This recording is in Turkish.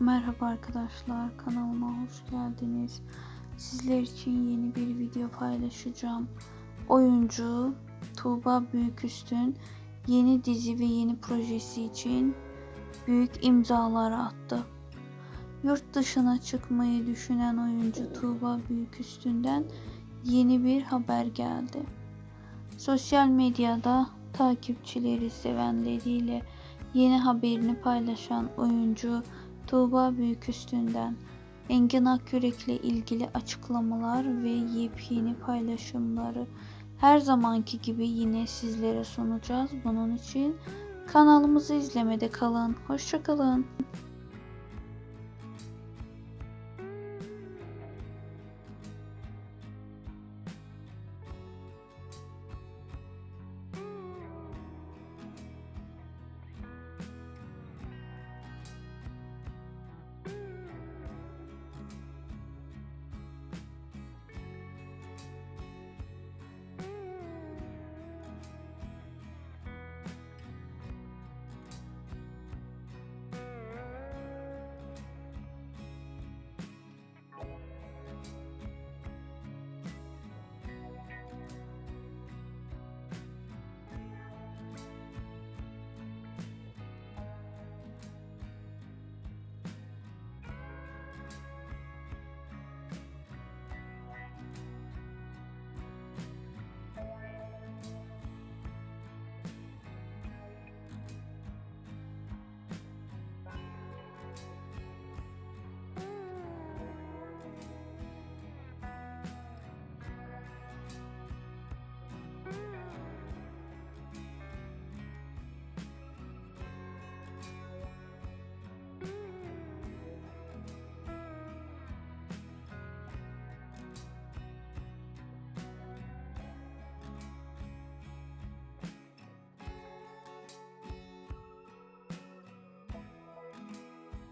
Merhaba arkadaşlar kanalıma hoş geldiniz. Sizler için yeni bir video paylaşacağım. Oyuncu Tuğba Büyüküstün yeni dizi ve yeni projesi için büyük imzalar attı. Yurt dışına çıkmayı düşünen oyuncu Tuğba Büyüküstün'den yeni bir haber geldi. Sosyal medyada takipçileri sevenleriyle yeni haberini paylaşan oyuncu Tuğba Büyüküstü'nden Engin Akyürek'le ilgili açıklamalar ve yepyeni paylaşımları her zamanki gibi yine sizlere sunacağız. Bunun için kanalımızı izlemede kalın. Hoşçakalın.